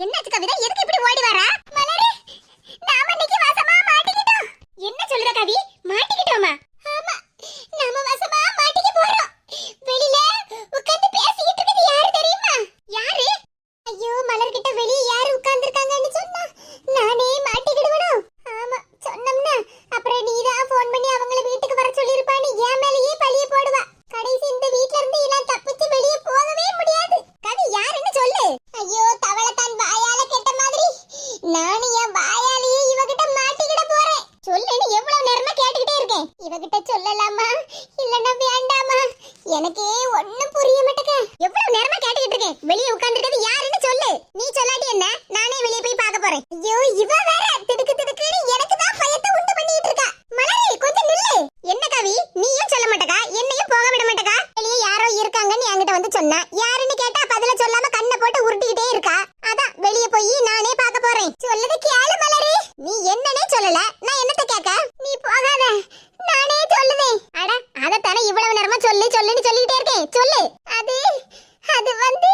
என்னாச்சு கவிதா? எதுக்கு இப்படி ஓடி வரா மலரே நாம இன்னைக்கு வசமா மாட்டிக்கிட்டோம். என்ன சொல்ற கவி? மாட்டிக்கிட்டோமா? ஆமா நாம வசமா மாட்டிக்க போறோம். வெளியில உட்கார்ந்து பேசிக்கிட்டு இருக்கிறது யாரு தெரியுமா? யாரு? ஐயோ மலர் கிட்ட வெளிய யாரு உட்கார்ந்திருக்காங்கன்னு சொன்னா நானே மாட்டிக்கிடுவனோ ஆமா சொன்னோம்னா அப்புறம் நீ தான் ஃபோன் பண்ணி அவங்கள வீட்டுக்கு வர சொல்லிருப்பான்னு என் மேலேயே பழிய போடுவா கடைசி இந்த வீட்ல இருந்து எல்லாம் தப்பிச்சு வெளிய போகவே முடியாது கவி யாருன்னு சொல்லு ஐயோ தவளை தான் வாயால கெட்ட மாதிரி நானும் என் வாயாலேயே இவகிட்ட மாட்டிக்கிட போறேன் சொல்லுன்னு எவ்வளவு நேரமா கேட்டுக்கிட்டே இருக்கேன் இவகிட்ட சொல்லலாமா இல்லன்னா வேண்டாமா எனக்கே ஒண்ணும் புரிய மாட்டேங்க எவ்வளவு நேரமா கேட்டுக்கிட்டு இருக்கேன். வெளியே உட்கார்ந்துருக்கிறது யாருன்னு சொல்லு. நீ சொல்லாட்டி என்ன? நானே வெளியே போய் பார்க்க போறேன். ஐயோ இவ வேற திடுக்கு திடுக்குன்னு எனக்கு தான் பயத்தை உண்டு பண்ணிட்டு இருக்கா. மலரே கொஞ்சம் நில்லு. என்ன கவி? நீயும் சொல்ல மாட்டேக்கா? என்னையும் போக விட மாட்டேக்கா? வெளியே யாரோ இருக்காங்கன்னு என்கிட்ட வந்து சொன்னா. யாருன்னு கேட்டா பதில சொல்லாம கண்ணை போட்டு உருட்டிக்கிட்டே இருக்கா. அதான் வெளியே போய் நானே பார்க்க போறேன். சொல்லது கேளு மலரே. நீ என்னன்னே சொல்லல. நான் என்னத்த கேட்க நீ போகாத நானே சொல்லுவேன் அட அதத்தானே இவ்வளவு நேரமா சொல்லு சொல்லுன்னு சொல்லிக்கிட்டே இருக்கேன் சொல்லு அது அது வந்து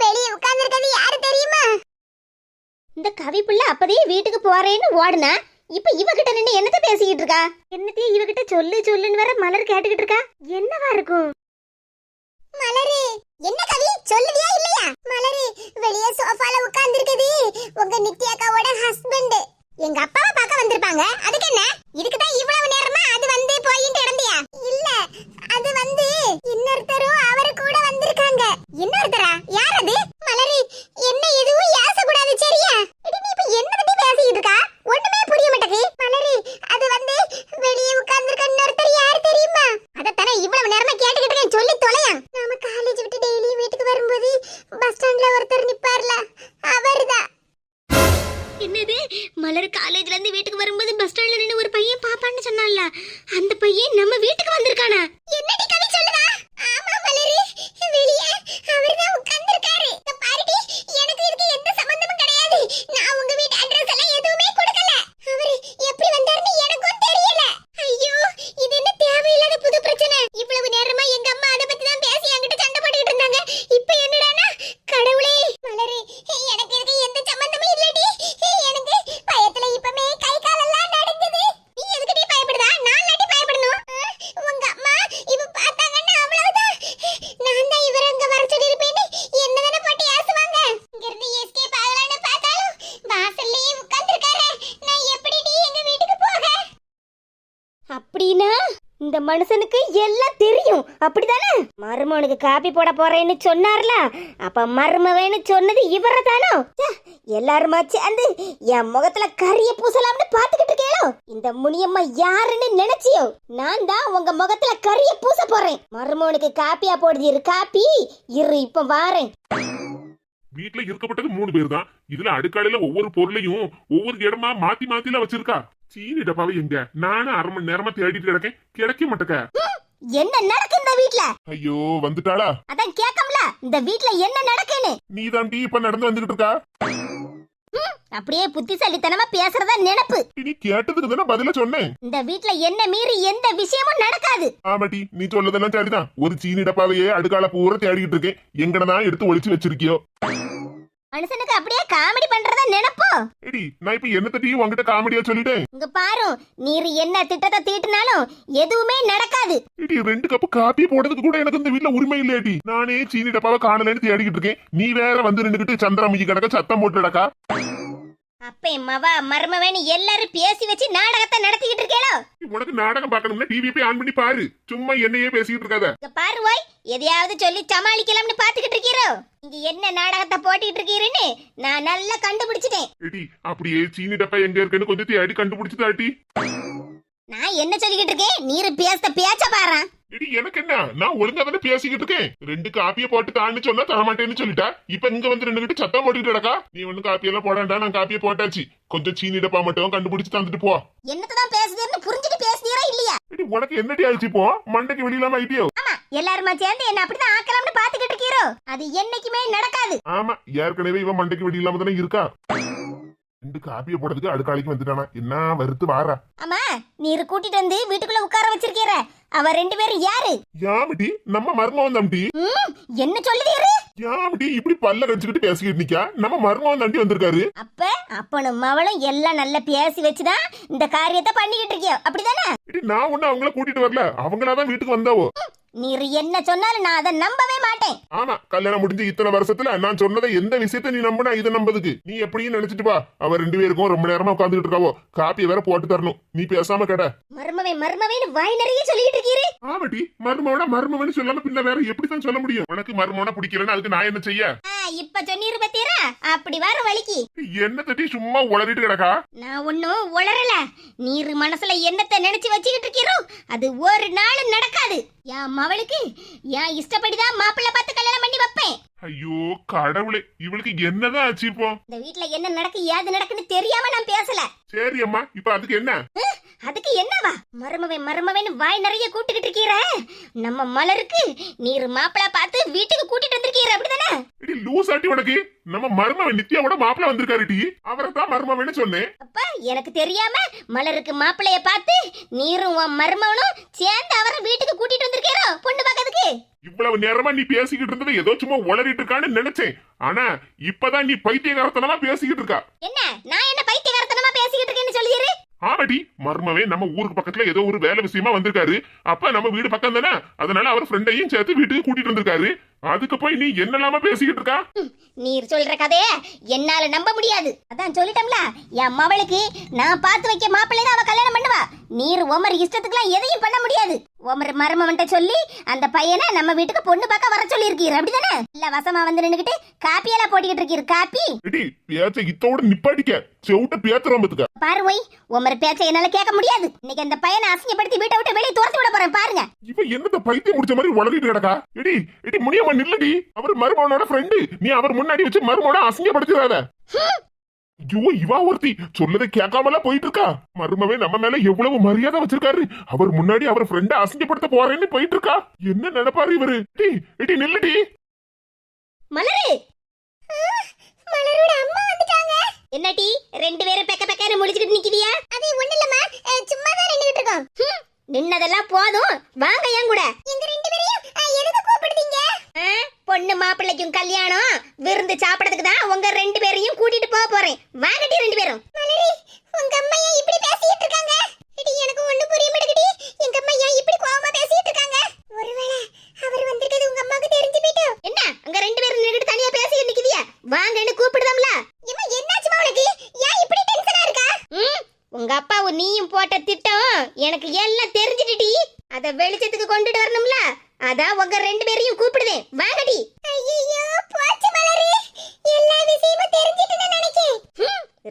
வெளியே உட்கார்ந்திருக்கிறது யாரு தெரியுமா இந்த கவி பிள்ளை அப்பதே வீட்டுக்கு ஓடுனா இப்ப இவகிட்ட நின்று என்னத்த பேசிக்கிட்டு இருக்கா? என்னத்தையும் இவகிட்ட சொல்லு சொல்லுன்னு வர மலர் கேட்டுக்கிட்டு இருக்கா? என்னவா இருக்கும்? மலரு என்ன கவி? சொல்லுவியா இல்லையா? மலரு வெளிய சோஃபால உட்கார்ந்திருக்குது. உங்க நித்யாக்காவோட ஹஸ்பண்ட் எங்க அப்பாவை பார்க்க வந்திருப்பாங்க அதுக்கு என்ன இதுக்கு தான் இவ்வளவு நேரமா அது வந்து போயிட்டு இடந்தியா இல்ல அது வந்து இன்னொருத்தரும் அவரு கூட வந்திருக்காங்க இன்னொருத்தரா யார் அது மலரு என்ன எதுவும் ஏச கூடாது சரியா இடி நீ இப்ப என்ன பத்தி பேசிட்டு இருக்கா ஒண்ணுமே புரிய மாட்டேங்குது மலரு அது வந்து வெளியே உட்கார்ந்திருக்க இன்னொருத்தர் யார் தெரியுமா அதத்தானே இவ்வளவு நேரமா கேட்டுக்கிட்டு இருக்கேன் சொல்லி தொலையா நாம காலேஜ் விட்டு டெய்லி வீட்டுக்கு வரும்போது பஸ் ஸ்டாண்ட்ல ஒருத்தர் நிப்பார்ல அவர்தான் என்னது மலர் காலேஜ்ல இருந்து வீட்டுக்கு வரும்போது பஸ் ஸ்டாண்ட்ல நின்னு ஒரு பையன் பாப்பான்னு சொன்னான்ல அந்த பையன் நம்ம வீட்டுக்கு வந்திருக்கானா என்னடி கவி சொல்லுதா ஆமா மலரு வெளியே அவர்தான் உட்கார்ந்திருக்காரு இங்க பாருடி எனக்கு இதுக்கு எந்த சம்பந்தமும் கிடையாது நான் உங்க வீட்டு அட்ரஸ் எல்லாம் எதுவுமே கொடுக்கல அவரு எப்படி வந்தாருன்னு எனக்கும் தெரியல ஐயோ இது என்ன தேவையில்லாத புது பிரச்சனை இவ்வளவு நேரமா எங்க அம்மா அத பத்தி தான் பேசி என்கிட்ட சண்டை போட்டுக்கிட்டு இருந்தாங்க இப்போ என்னடானா கடவுளே மலரு எனக்கு இதுக்கு எந்த சம்பந்தமும் இல்லடி எனக்கு பயத்துல இப்பமே கை காலெல்லாம் நடுங்குது நீ எதுக்கு நீ பயப்படுதா நான் இல்லாட்டி பயப்படணும் ஆ, உங்க அம்மா இப்ப பார்த்தாங்கன்னா அவ்வளவுதான் நான் தான் இவரை அங்க வர சொல்லிருப்பேன்னு என்னதானே போட்டு ஏசுவாங்க இங்க இருந்து எஸ்கேப் ஆகலாம்னு பார்த்தாலும் வாசல்லயே உட்கார்ந்திருக்காரு நான் எப்படி எங்க வீட்டுக்கு போக அப்படின்னா இந்த மனுஷனுக்கு எல்லாம் தெரியும் அப்படிதானே மருமனுக்கு காப்பி போட போறேன்னு சொன்னார்ல? அப்ப மருமவேன்னு சொன்னது இவர தானோ எல்லாருமா சேர்ந்து என் முகத்துல கரிய பூசலாம்னு பாத்துக்கிட்டு இருக்கேளோ? இந்த முனியம்மா யாருன்னு நினைச்சியோ? நான் தான் உங்க முகத்துல கரிய பூச போறேன். மருமனுக்கு காப்பியா போடுது இரு காப்பி. இரு இப்ப வாரேன். வீட்ல இருக்கப்பட்டது மூணு பேர் தான் இதுல அடுக்காலையில ஒவ்வொரு பொருளையும் ஒவ்வொரு இடமா மாத்தி மாத்தில வச்சிருக்கா. சீனி டப்பாவை எங்க? நானும் அரை மணி நேரமா தேடிட்டு கிடக்கேன். கிடைக்க மாட்டேக்க. என்ன நடக்கு இந்த வீட்ல? ஐயோ வந்துட்டாளா? அதான் கேட்கம்ல இந்த வீட்ல என்ன நடக்குன்னு? நீ தாண்டி இப்ப நடந்து வந்துகிட்டு இருக்கா? அப்படியே புத்திசாலித்தனமா பேசுறதா நினைப்பு. நீ கேட்டதுக்கு தானே பதில சொன்னேன். இந்த வீட்ல என்ன மீறி எந்த விஷயமும் நடக்காது. ஆமாட்டி நீ சொல்லதெல்லாம் சரிதான். ஒரு சீனி டப்பாவையே அடுக்கால பூரா தேடிக்கிட்டு இருக்கேன். எங்கடதான் எடுத்து ஒளிச்சு வச்சிருக்கியோ? மனுஷனுக்கு அப்படியே காமெடி பண்றதா நினைப்போ? எடி நான் இப்ப என்ன தட்டி உன்கிட்ட காமெடியா சொல்லிட்டேன்? இங்க பாரு நீர் என்ன திட்டத்தை தீட்டினாலும் எதுவுமே நடக்காது. எடி ரெண்டு கப்பு காப்பி போடுறதுக்கு கூட எனக்கு இந்த வீட்ல உரிமை இல்லையாடி நானே சீனி டப்பாவை காணலன்னு தேடிக்கிட்டு இருக்கேன். நீ வேற வந்து நின்னுக்கிட்டு சந்திரமுகி கிடக்க சத்தம் போட்டுடக்கா. அப்பே மவ மருமவேன்னு எல்லாரும் பேசி வச்சு நாடகத்தை நடத்திக்கிட்டு இருக்கேளோ? உனக்கு நாடகம் பார்க்கணும்னா டிவி போய் ஆன் பண்ணி பாரு. சும்மா என்னையே பேசிக்கிட்டு இருக்காத. இங்க பாரு ஓய் எதையாவது சொல்லி சமாளிக்கலாம்னு பாத்துக்கிட்டு இருக்கீரோ? இங்க என்ன நாடகத்தை போட்டுக்கிட்டு இருக்கீருன்னு நான் நல்லா கண்டுபிடிச்சிட்டேன். எடி அப்படியே சீனி டப்பா எங்க இருக்குன்னு கொஞ்சம் தேடி கண்டுபிடிச்சு தாட்டி. நான் என்ன சொல்லிக்கிட்டு இருக்கேன்? நீர் பேச பேச்ச பாரு எடி எனக்கு என்ன? நான் ஒழுங்கா தானே பேசிக்கிட்டு இருக்கேன். ரெண்டு காப்பியை போட்டு தான்னு சொன்னா தரமாட்டேன்னு சொல்லிட்டா? இப்ப இங்க வந்து ரெண்டு சத்தம் போட்டுக்கிட்டு கிடக்கா? நீ ஒண்ணு காப்பியெல்லாம் போடாண்டா நான் காப்பியை போட்டாச்சு. கொஞ்சம் சீனி டப்பா மட்டும் கண்டுபிடிச்சு தந்துட்டு போ. என்னத்தான் பேசுதுன்னு புரிஞ்சுட்டு பேசுதீரா இல்லையா? உனக்கு என்னடி ஆயிடுச்சு போ மண்டைக்கு வெளியிலாம ஐட்டியோ ஆமா எல்லாருமா சேர்ந்து என்ன அப்படிதான் ஆக்கலாம்னு பாத்துக்கிட்டு இருக்கீரோ? அது என்னைக்குமே நடக்காது. ஆமா ஏற்கனவே இவன் மண்டைக்கு வெடி இல்லாம தானே இருக்கா? ரெண்டு காப்பியை போடுறதுக்கு அடுக்காலைக்கு வந்துட்டானா. என்ன வருத்து வாரா. ஆமா நீர் கூட்டிட்டு வந்து வீட்டுக்குள்ள உட்கார வச்சிருக்கீர அவ ரெண்டு பேரும் யாரு? யாமிட்டி நம்ம மர்மம் தம்பி. என்ன சொல்லுதீரு அப்படி இப்படி பல்ல கடிச்சுக்கிட்டு பேசிக்கிட்டு நிக்கா? நம்ம மருமகன் தாண்டி வந்திருக்காரு. அப்ப அப்பனும் மவளும் எல்லாம் நல்லா பேசி வச்சுதான் இந்த காரியத்தை பண்ணிக்கிட்டு இருக்கியோ. அப்படிதானே? நான் ஒண்ணு அவங்கள கூட்டிட்டு வரல. அவங்களாதான் வீட்டுக்கு வந்தாவோ? நீர் என்ன சொன்னாலும் நான் அதை நம்பவே மாட்டேன். ஆமா கல்யாணம் முடிஞ்சு இத்தனை வருஷத்துல நான் சொன்னதை எந்த விஷயத்த நீ நம்பினா இதை நம்பதுக்கு? நீ எப்படியும் நினைச்சிட்டு வா. அவ ரெண்டு பேருக்கும் ரொம்ப நேரமா உட்காந்துட்டு இருக்காவோ. காப்பி வேற போட்டு தரணும். நீ பேசாம கேட மர்மவே மர்மவேன்னு வாய் நிறைய சொல்லிட்டு இருக்கீரு. ஆமாட்டி மருமவனா மருமவனு சொல்லாம பின்ன வேற எப்படித்தான் சொல்ல முடியும்? உனக்கு மருமவனா பிடிக்கலன்னு அதுக்கு நான் என்ன செய்ய? இப்ப சொன்னீரு பத்தீரா? அப்படி வர வலிக்கு என்ன தட்டி சும்மா உளறிட்டு கிடக்கா? நான் ஒன்னும் உளரல நீர் மனசுல என்னத்தை நினைச்சு வச்சுக்கிட்டு இருக்கீரோ அது ஒரு நாளும் நடக்காது. என் அவளுக்கு. என் இஷ்டப்படிதான் மாப்பிள்ளை பார்த்து கல்யாணம் பண்ணி வைப்பேன். ஐயோ கடவுளே இவளுக்கு என்னதான் ஆச்சு இப்போ? இந்த வீட்ல என்ன நடக்கு ஏது நடக்குன்னு தெரியாம நான் பேசல. சரி அம்மா இப்ப அதுக்கு என்ன? அதுக்கு என்னவா? மருமவே மருமவேன்னு வாய் நிறைய கூட்டுக்கிட்டு இருக்கீர. நம்ம மலருக்கு நீர் மாப்பிள்ளை பார்த்து வீட்டுக்கு கூட்டிட்டு வந்திருக்கீர அப்படிதானே? இடி லூஸ் ஆட்டி உனக்கு. நம்ம மருமவன் நித்யாவோட மாப்பிள்ள வந்திருக்காரு டி. அவரை தான் மருமவன்னு சொன்னேன். அப்ப எனக்கு தெரியாம மலருக்கு மாப்பிள்ளைய பார்த்து நீரும் உன் மருமவனும் சேர்ந்து அவரை வீட்டுக்கு கூட்டிட்டு வந்திருக்கீரோ பொண்ணு இவ்வளவு நேரமா நீ பேசிக்கிட்டு இருந்தது ஏதோ சும்மா உளறிட்டு இருக்கான்னு நினைச்சேன். ஆனா இப்பதான் நீ பைத்தியகாரத்தனமா பேசிக்கிட்டு இருக்கா. என்ன? நான் என்ன பைத்தியகாரத்தனமா பேசிக்கிட்டு இருக்கேன்னு சொல்லிடுறே ஆமாடி மர்மவே நம்ம ஊருக்கு பக்கத்துல ஏதோ ஒரு வேலை விஷயமா வந்திருக்காரு. அப்ப நம்ம வீடு பக்கம் தானே அதனால அவர் ஃப்ரெண்டையும் சேர்த்து வீட்டுக்கு கூட்டிட்டு வந்திருக்காரு. அதுக்கு போய் நீ என்னலாமா பேசிக்கிட்டு இருக்கா? நீர் சொல்ற கதைய என்னால நம்ப முடியாது. அதான் சொல்லிட்டோம்ல என் மவளுக்கு நான் பார்த்து வைக்க மாப்பிள்ளை தான் அவ கல்யாணம் பண்ணுவா. நீர் உமர் இஷ்டத்துக்குலாம் எதையும் பண்ண முடியாது. உமர் மருமவன்ட்ட சொல்லி அந்த பையனை நம்ம வீட்டுக்கு பொண்ணு பார்க்க வர சொல்லி இருக்கீர் அப்படிதானே? இல்ல வசமா வந்து நின்னுகிட்டு காப்பி எல்லாம் போட்டுக்கிட்டு இருக்கீர். காப்பி? எடி பேச்ச இத்தோட நிப்பாட்டிக்க. செவிட்ட பேத்துறம்பத்துக்க பாரு ஒய் உமர் பேச்சை என்னால கேட்க முடியாது. இன்னைக்கு அந்த பையனை அசிங்கப்படுத்தி வீட்டை விட்டு வெளியே துரத்து விட போறேன். பாருங்க. இவ என்னத்த பைத்தியம் முடிச்ச மாதிரி உளறிட்டு கிடக்கா? எடி எடி முனியம்மா நில்லடி அவர் மருமவனோட ஃப்ரெண்டு நீ அவர் முன்னாடி வச்சு மருமவனை அசிங்கப்படுத்திடாத ஐயோ இவா ஒருத்தி. சொல்லதை கேட்காமல போயிட்டு இருக்கா மருமவே நம்ம மேல எவ்வளவு மரியாதை வச்சிருக்காரு. அவர் முன்னாடி அவர் ஃப்ரெண்ட அசிங்கப்படுத்த போறேன்னு போயிட்டு இருக்கா என்ன நினைப்பாரு இவரு? டி எடி நில்லுடி. மலரு! மலரோட அம்மா வந்துட்டாங்க. என்னடி ரெண்டு பேரும் பெக்க பெக்கன்னு முடிச்சுக்கிட்டு நிக்கிறியா? அது ஒண்ணு இல்லம்மா. சும்மா தான் நின்னுகிட்டு இருக்கோம். நின்னதெல்லாம் போதும். வாங்க என் கூட. பொண்ணு மாப்பிள்ளைக்கும் கல்யாணம். விருந்து சாப்பிடறதுக்கு தான் உங்க ரெண்டு பேரையும் கூட்டிட்டு போக போறேன். வாங்கடி ரெண்டு பேரும். மலரி உங்க அம்மா ஏன் இப்படி பேசிட்டு இருக்காங்க? இடி எனக்கு ஒண்ணு புரிய மாட்டேங்குது எங்க அம்மா ஏன் இப்படி கோவமா பேசிட்டு இருக்காங்க? ஒருவேளை அவர் வந்திருக்கிறது உங்க அம்மாவுக்கு தெரிஞ்சு போயிட்டோ? என்ன? அங்க ரெண்டு பேரும் நின்னுட்டு தனியா பேசிக்கிட்டு நிக்கிறியா வாங்கன்னு கூப்பிடுதாம்ல? ஏம்மா என்னாச்சுமா உனக்கு ஏன் இப்படி டென்ஷனா இருக்கா? ம், உங்க அப்பாவும் நீயும் போட்ட திட்டம் எனக்கு எல்லாம் தெரிஞ்சிட்டுடி. அத வெளிச்சத்துக்கு கொண்டுட்டு அதான் உங்க ரெண்டு பேரையும் கூப்பிடுதேன் வாங்கடி. ஐயோ போச்சு மலரி. எல்லா விஷயமும் தெரிஞ்சிட்டுன்னு நினைக்கேன்.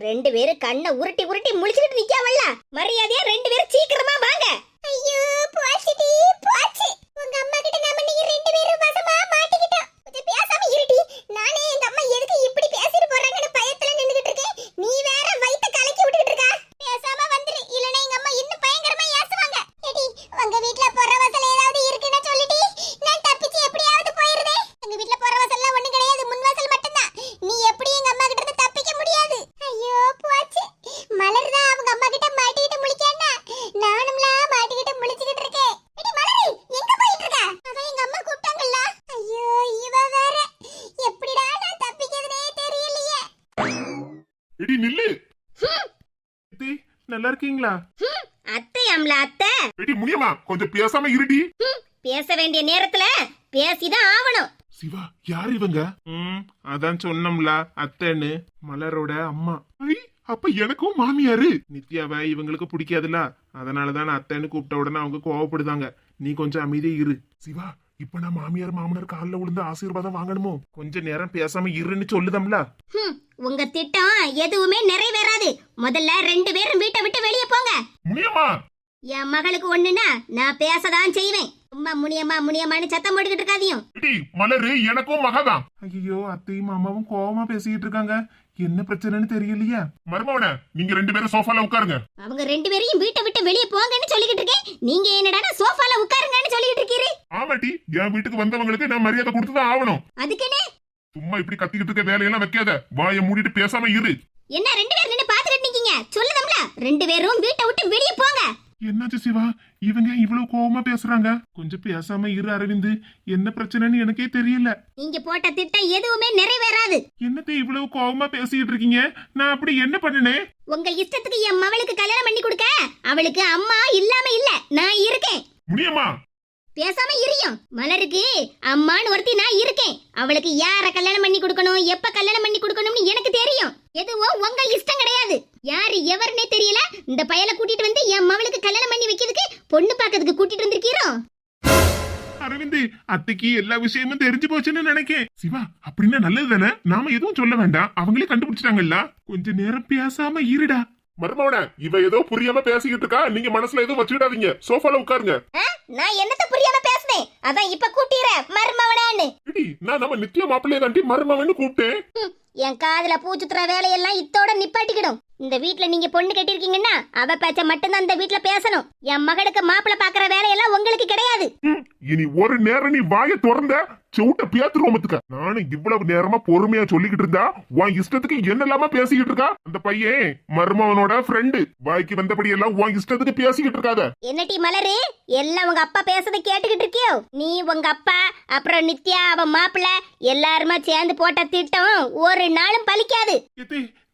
ரெண்டு பேரும் கண்ணை உருட்டி உருட்டி முழிச்சுக்கிட்டு நிக்காவல்ல மரியாதையா ரெண்டு பேரும் சீக்கிரமா வாங்க ஐயோ போச்சுடி போச்சு உங்க அம்மா கிட்ட நாம நீங்க ரெண்டு பேரும் வசமா மாட்டிக்கிட்டோம் கொஞ்சம் பேசாம இருடி நானே எங்க அம்மா எதுக்கு இப்படி பேசிட்டு போறாங்கன்னு பயத்துல நின்னுகிட்டு இருக்கேன் நீ வேற வயித்த கலக்கி விட்டுக்கிட்டு இருக்கா பேசாம வந்துரு இல்லனா எங்க அம்மா இன்னும் பயங்கரமா ஏசுவாங்க ஏடி உங்க வீட்ல பொறவசல் ஏதாவது இருக்குன்னு சொல்லிடி நான் தப்பிச்சு எப்படியாவது போயிருதே எங்க வீட்ல பொறவசல்லாம் ஒண்ணு கிடையாது முன்வாசல் மட்டும்தான் நீ எப்படி எங்க அம்மா கிட்ட இருந்து தப்பிக்க முடியாது ஐயோ போச்சு மலர் தான் அவங்க அம்மா கிட்ட மாட்டிக்கிட்டு முழிக்கானா நானும்ல மாட்டிக்கிட்டு முழிச்சுக்கிட்டு இருக்கேன் எடி மலரி எங்க போயிட்டு இருக்க அதான் எங்க அம்மா கூப்பிட்டாங்கல்ல ஐயோ இவ வேற எப்படிடா நான் தப்பிக்கிறதுனே தெரியலையே எடி நில்லு எடி, நல்லா இருக்கீங்களா? அத்தையாம்ல அத்தை எடி முனியம்மா கொஞ்சம் பேசாம இருடி. பேச வேண்டிய நேரத்துல பேசிதான் ஆவணும். சிவா யார் இவங்க? ம் அதான் சொன்னோம்ல அத்தைன்னு. மலரோட அம்மா. ஐ, அப்ப எனக்கும் மாமியாரு. நித்யாவை இவங்களுக்கு பிடிக்காதுல்ல அதனால தான் அத்தைன்னு கூப்பிட்ட உடனே அவங்க கோவப்படுதாங்க. நீ கொஞ்சம் அமைதியா இரு. சிவா இப்ப நான் மாமியார் மாமனார் கால்ல விழுந்து ஆசீர்வாதம் வாங்கணுமோ? கொஞ்ச நேரம் பேசாம இருன்னு சொல்லுதம்ல. உங்க திட்டம் எதுவுமே நிறைவேறாது. முதல்ல ரெண்டு பேரும் வீட்டை விட்டு வெளியே போங்க. முனியம்மா. என் மகளுக்கு ஒண்ணுன்னா நான் பேசதான் செய்வேன். சும்மா முனியம்மா முனியம்மான்னு சத்தம் போட்டுக்கிட்டு இருக்காதியும் மலரு எனக்கும் மகதான். ஐயோ அத்தையும் மாமாவும் கோவமா பேசிக்கிட்டு இருக்காங்க. என்ன பிரச்சனைன்னு தெரியலையே. மருமவன நீங்க ரெண்டு பேரும் சோஃபால உட்காருங்க. அவங்க ரெண்டு பேரையும் வீட்டை விட்டு வெளியே போங்கன்னு சொல்லிக்கிட்டு இருக்கேன். நீங்க என்னடா சோஃபால உட்காருங்கன்னு சொல்லிக்கிட்டு இருக்கீரு. ஆமாட்டி என் வீட்டுக்கு வந்தவங்களுக்கு நான் மரியாதை கொடுத்துதான் ஆகணும். அதுக்குன்னு சும்மா இப்படி கத்திக்கிட்டு இருக்க வேலையெல்லாம் வைக்காத. வாயை மூடிட்டு பேசாம இரு. என்ன ரெண்டு பேரும் நின்னு பாத்துக்கிட்டு நிக்கீங்க சொல்லுதம்ல. ரெண்டு பேரும் வீட்டை விட்டு வெளியே போங்க. என்னாச்சு சிவா? இவங்க இவ்வளவு கோவமா பேசுறாங்க. கொஞ்சம் பேசாம இரு அரவிந்த். என்ன பிரச்சனைன்னு எனக்கே தெரியல. நீங்க போட்ட திட்டம் எதுவுமே நிறைவேறாது. என்னத்தை இவ்வளவு கோவமா பேசிக்கிட்டு இருக்கீங்க? நான் அப்படி என்ன பண்ணினேன் உங்க இஷ்டத்துக்கு என் மவளுக்கு கல்யாணம் பண்ணி கொடுக்க அவளுக்கு அம்மா இல்லாம இல்ல. நான் இருக்கேன். முடியுமா பேசாம இரியும். மலருக்கு அம்மான்னு ஒருத்தி நான் இருக்கேன். அவளுக்கு யார கல்யாணம் பண்ணி கொடுக்கணும் எப்ப கல்யாணம் பண்ணி கொடுக்கணும்னு எனக்கு தெரியும். எதுவும் உங்க இஷ்டம் கிடையாது. யாரு எவருன்னே தெரியல இந்த பயலை கூட்டிட்டு வந்து என் மவளுக்கு கல்யாணம் பண்ணி வைக்கிறதுக்கு பொண்ணு பார்க்கறதுக்கு கூட்டிட்டு வந்திருக்கிறோம் அரவிந்த் அத்தைக்கு எல்லா விஷயமும் தெரிஞ்சு போச்சுன்னு நினைக்கேன். சிவா அப்படின்னா நல்லது தானே நாம எதுவும் சொல்ல வேண்டாம். அவங்களே கண்டுபிடிச்சிட்டாங்கல்ல? கொஞ்ச நேரம் பேசாம இருடா. மருமவன இவ ஏதோ புரியாம பேசிக்கிட்டு இருக்கா. நீங்க மனசுல எதுவும் வச்சுக்கிடாதீங்க. சோஃபால உட்காருங்க. நான் என்னத்த புரியாம பேசுனேன் அதான் இப்ப கூட்டிற மருமவனான்னு. நான் நம்ம நித்திய மாப்பிள்ளைய தாண்டி மருமவன்னு கூப்பிட்டேன். என் காதுல பூச்சுத்துற வேலையெல்லாம் இத்தோட நிப்பாட்டிக்கிடும். இந்த வீட்ல நீங்க பொண்ணு கட்டிருக்கீங்கன்னா அவ பேச்ச மட்டும்தான் இந்த வீட்ல பேசணும். என் மகளுக்கு மாப்பிள்ளை பாக்குற வேலையெல்லாம் உங்களுக்கு கிடையாது. இனி ஒரு நேரம் நீ வாயை திறந்த செவுட்ட பேத்துருவோமத்துக்க நானும் இவ்வளவு நேரமா பொறுமையா சொல்லிக்கிட்டு இருந்தா உன் இஷ்டத்துக்கு என்னெல்லாமா பேசிக்கிட்டு இருக்கா? அந்த பையன் மருமவனோட ஃப்ரெண்டு வாய்க்கு வந்தபடி எல்லாம் உன் இஷ்டத்துக்கு பேசிக்கிட்டு இருக்காத. என்னடி மலரு? எல்லாம் உங்க அப்பா பேசுறத கேட்டுக்கிட்டு இருக்கியோ? நீ உங்க அப்பா அப்புறம் நித்யா அவன் மாப்பிள்ள எல்லாருமா சேர்ந்து போட்ட திட்டம் ஒரு நாளும் பலிக்காது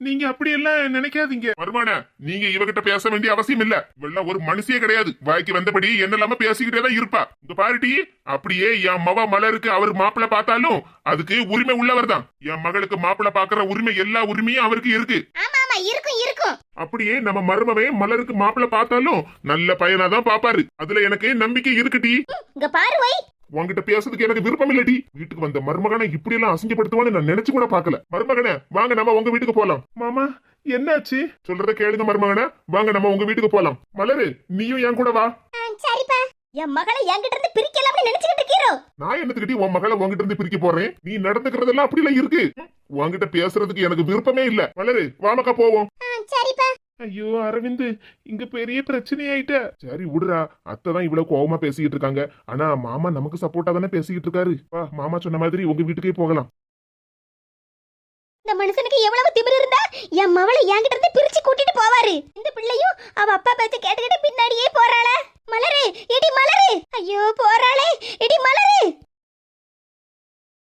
நீங்க அப்படி எல்லாம் நினைக்காதீங்க. மருமான நீங்க இவகிட்ட பேச வேண்டிய அவசியம் இல்ல. இவெல்லாம் ஒரு மனுஷியே கிடையாது. வாய்க்கு வந்தபடி என்னெல்லாம பேசிக்கிட்டே தான் இருப்பா. இங்க பாருட்டி அப்படியே என் மவ மலருக்கு அவர் மாப்பிள்ள பார்த்தாலும் அதுக்கு உரிமை உள்ளவர் தான் என் மகளுக்கு மாப்பிள்ள பாக்குற உரிமை எல்லா உரிமையும் அவருக்கு இருக்கு. ஆமா ஆமா இருக்கும் இருக்கும். அப்படியே நம்ம மருமவே மலருக்கு மாப்பிள்ள பார்த்தாலும் நல்ல பையனா தான் பாப்பாரு. அதுல எனக்கு நம்பிக்கை இருக்குடி. இங்க பாரு வை உன்கிட்ட பேசுறதுக்கு எனக்கு விருப்பம் இல்லடி. வீட்டுக்கு வந்த மருமகனை இப்படி எல்லாம் அசிங்கப்படுத்துவான்னு நான் நினைச்சு கூட பார்க்கல. மருமகனே வாங்க நம்ம உங்க வீட்டுக்கு போலாம். மாமா என்னாச்சு? சொல்றத கேளுங்க மருமகனே. வாங்க நம்ம உங்க வீட்டுக்கு போலாம். மலரு நீயும் என் கூட வா. சரிப்பா. என் மகளை என்கிட்ட இருந்து பிரிக்கலாம்னு நினைச்சுக்கிட்டு இருக்கீரோ? நான் என்னத்துக்கிட்டி உன் மகளை உன்கிட்ட இருந்து பிரிக்க போறேன்? நீ நடந்துக்கிறதெல்லாம் அப்படி எல்லாம் இருக்கு. உன்கிட்ட பேசுறதுக்கு எனக்கு விருப்பமே இல்ல. மலரு வாமக்கா போவோம். சரிப்பா. ஐயோ அரவிந்த் இங்க பெரிய பிரச்சனை ஆயிட்ட சரி விடுறா. அத்தை தான் இவ்வளவு கோபமா பேசிக்கிட்டு இருக்காங்க. ஆனா மாமா நமக்கு சப்போர்ட்டா தானே பேசிக்கிட்டு இருக்காரு. வா மாமா சொன்ன மாதிரி உங்க வீட்டுக்கே போகலாம். இந்த மனுஷனுக்கு எவ்வளவு திமிர் இருந்தா என் மவளை என்கிட்ட இருந்து பிரிச்சு கூட்டிட்டு போவாரு. இந்த பிள்ளையும் அவ அப்பா பேச்ச கேட்டுக்கிட்டு பின்னாடியே போறாளே. மலரு எடி மலரு. ஐயோ போறாளே எடி மலரு.